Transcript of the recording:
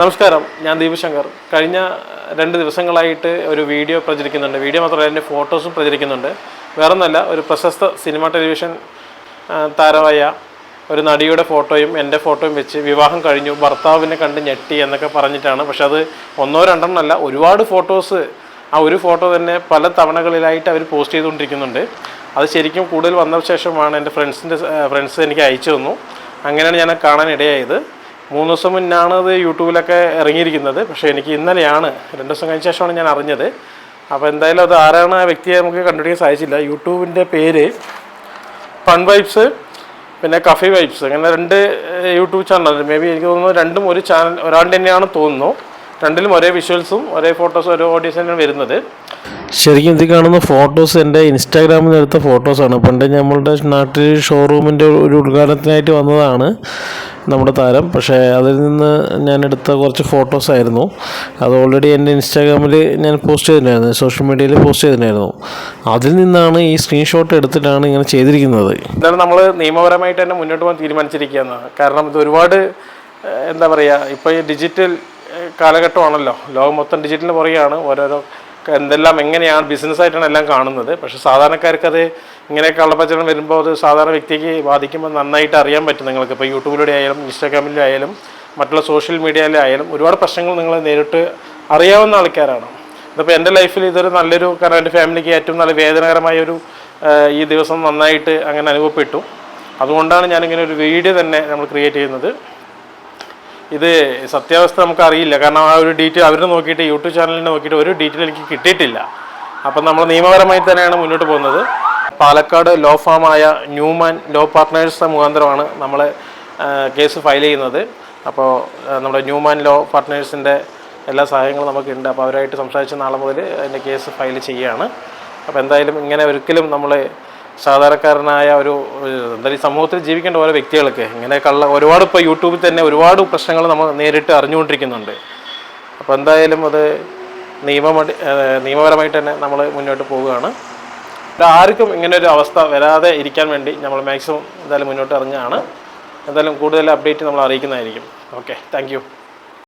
നമസ്കാരം ഞാൻ ദീപശങ്കർ. കഴിഞ്ഞ രണ്ട് ദിവസങ്ങളായിട്ട് ഒരു വീഡിയോ പ്രചരിക്കുന്നുണ്ട്. വീഡിയോ മാത്രമല്ല എന്റെ ഫോട്ടോസും പ്രചരിക്കുന്നുണ്ട്. വേറൊന്നല്ല ഒരു പ്രശസ്ത സിനിമ ടെലിവിഷൻ താരമായ ഒരു നടിയുടെ ഫോട്ടോയും എന്റെ ഫോട്ടോയും വെച്ച് വിവാഹം കഴിഞ്ഞു. ഭർത്താവിനെ കണ്ട് ഞെട്ടി എന്നൊക്കെ പറഞ്ഞിട്ടാണ്. പക്ഷെ അത് ഒന്നോ രണ്ടെണ്ണമല്ല ഒരുപാട് ഫോട്ടോസ് ആ ഒരു ഫോട്ടോ തന്നെ പല തവണകളിലായിട്ട് അവർ പോസ്റ്റ് ചെയ്തുകൊണ്ടിരിക്കുന്നുണ്ട്. അത് ശരിക്കും കൂടുതൽ വന്ന ശേഷമാണ് എന്റെ ഫ്രണ്ട്സിന്റെ ഫ്രണ്ട്സ് എനിക്ക് അയച്ചു തന്നു. അങ്ങനെയാണ് ഞാൻ കാണാൻ ഇടയായത് മൂന്ന് ദിവസം മുന്നാണ് അത് യൂട്യൂബിലൊക്കെ ഇറങ്ങിയിരിക്കുന്നത്. പക്ഷേ എനിക്ക് ഇന്നലെയാണ്. രണ്ട് ദിവസം കഴിഞ്ഞ ശേഷമാണ് ഞാൻ അറിഞ്ഞത്. അപ്പോൾ എന്തായാലും അത് ആരാണ് ആ വ്യക്തിയെ നമുക്ക് കണ്ടുപിടിക്കാൻ സാധിച്ചില്ല. യൂട്യൂബിന്റെ പേര് ഫൺ വൈബ്സ് പിന്നെ കഫി വൈബ്സ്. അങ്ങനെ രണ്ട് യൂട്യൂബ് ചാനലുണ്ട്. മേ ബി എനിക്ക് തോന്നുന്നു രണ്ടും ഒരു ചാനൽ ഒരാളുടെ തന്നെയാണ് തോന്നുന്നു. രണ്ടിലും ഒരേ വിഷ്വൽസും ഒരേ ഫോട്ടോസും ഒരേ ഓഡിയോസ് തന്നെയാണ് വരുന്നത്. ശരിക്കും ഇത് കാണുന്ന ഫോട്ടോസ് എന്റെ ഇൻസ്റ്റാഗ്രാമിൽ എടുത്ത ഫോട്ടോസാണ്. പണ്ട് നമ്മളുടെ നാട്ടിൽ ഷോറൂമിന്റെ ഒരു ഉദ്ഘാടനത്തിനായിട്ട് വന്നതാണ്. നമ്മുടെ താരം. പക്ഷേ അതിൽ നിന്ന് ഞാൻ എടുത്ത കുറച്ച് ഫോട്ടോസ് ആയിരുന്നു. അത് ഓൾറെഡി എന്റെ ഇൻസ്റ്റാഗ്രാമിൽ ഞാൻ പോസ്റ്റ് ചെയ്തിട്ടുണ്ടായിരുന്നു. സോഷ്യൽ മീഡിയയിൽ പോസ്റ്റ് ചെയ്തിട്ടുണ്ടായിരുന്നു. അതിൽ നിന്നാണ് ഈ സ്ക്രീൻഷോട്ട് എടുത്തിട്ടാണ് ഇങ്ങനെ ചെയ്തിരിക്കുന്നത്. എന്താണ് നമ്മൾ നിയമപരമായിട്ട് തന്നെ മുന്നോട്ട് പോകാൻ തീരുമാനിച്ചിരിക്കുകയാണ്. കാരണം ഇത് ഒരുപാട് എന്താ പറയുക ഇപ്പോൾ ഈ ഡിജിറ്റൽ കാലഘട്ടമാണല്ലോ. ലോകം മൊത്തം ഡിജിറ്റലിന് പുറകെയാണ്. ഓരോരോ എന്തെല്ലാം എങ്ങനെയാണ് ബിസിനസ്സായിട്ടാണ് എല്ലാം കാണുന്നത്. പക്ഷെ സാധാരണക്കാർക്ക് അത് ഇങ്ങനെ കള്ളപ്പച്ചടം വരുമ്പോൾ അത് സാധാരണ വ്യക്തിക്ക് ബാധിക്കുമ്പോൾ നന്നായിട്ട് അറിയാൻ പറ്റും നിങ്ങൾക്ക്. ഇപ്പോൾ യൂട്യൂബിലൂടെ ആയാലും ഇൻസ്റ്റാഗ്രാമിലൂടെ ആയാലും മറ്റുള്ള സോഷ്യൽ മീഡിയയിലായാലും ഒരുപാട് പ്രശ്നങ്ങൾ നിങ്ങൾ നേരിട്ട് അറിയാവുന്ന ആൾക്കാരാണ്. ഇതിപ്പോൾ എന്റെ ലൈഫിൽ ഇതൊരു നല്ലൊരു കാരണം എന്റെ ഫാമിലിക്ക് ഏറ്റവും നല്ല വേദനകരമായ ഒരു ഈ ദിവസം നന്നായിട്ട് അങ്ങനെ അനുഭവപ്പെട്ടു. അതുകൊണ്ടാണ് ഞാനിങ്ങനെ ഒരു വീഡിയോ തന്നെ നമ്മൾ ക്രിയേറ്റ് ചെയ്യുന്നത്. ഇത് സത്യാവസ്ഥ നമുക്ക് അറിയില്ല കാരണം ആ ഒരു ഡീറ്റെയിൽ അവർ നോക്കിയിട്ട് യൂട്യൂബ് ചാനലിനെ നോക്കിയിട്ട് ഒരു ഡീറ്റെയിൽ എനിക്ക് കിട്ടിയിട്ടില്ല. അപ്പം നമ്മൾ നിയമപരമായി തന്നെയാണ് മുന്നോട്ട് പോകുന്നത്. പാലക്കാട് ലോ ഫാമായ ന്യൂമാൻ ലോ പാർട്ട്നേഴ്സ് മുഖാന്തരമാണ് നമ്മൾ കേസ് ഫയൽ ചെയ്യുന്നത്. അപ്പോൾ നമ്മുടെ ന്യൂമാൻ ലോ പാർട്ട്നേഴ്സിന്റെ എല്ലാ സഹായങ്ങളും നമുക്കുണ്ട്. അപ്പോൾ അവരായിട്ട് സംസാരിച്ച നാളെ മുതൽ അതിന്റെ കേസ് ഫയൽ ചെയ്യുകയാണ്. അപ്പോൾ എന്തായാലും ഇങ്ങനെ ഒരിക്കലും നമ്മൾ സാധാരണക്കാരനായ ഒരു എന്താ സമൂഹത്തിൽ ജീവിക്കേണ്ട ഓരോ വ്യക്തികൾക്ക് ഇങ്ങനെ കള്ള ഒരുപാട് ഇപ്പോൾ യൂട്യൂബിൽ തന്നെ ഒരുപാട് പ്രശ്നങ്ങൾ നമ്മൾ നേരിട്ട് അറിഞ്ഞുകൊണ്ടിരിക്കുന്നുണ്ട്. അപ്പോൾ എന്തായാലും അത് നിയമമടി നിയമപരമായിട്ട് തന്നെ നമ്മൾ മുന്നോട്ട് പോവുകയാണ്. ആർക്കും ഇങ്ങനെ ഒരു അവസ്ഥ വരാതെ ഇരിക്കാൻ വേണ്ടി നമ്മൾ മാക്സിമം എന്തായാലും മുന്നോട്ട് ഇറങ്ങുകയാണ്. എന്തായാലും കൂടുതൽ അപ്ഡേറ്റ് നമ്മൾ അറിയിക്കുന്നതായിരിക്കും. Okay thank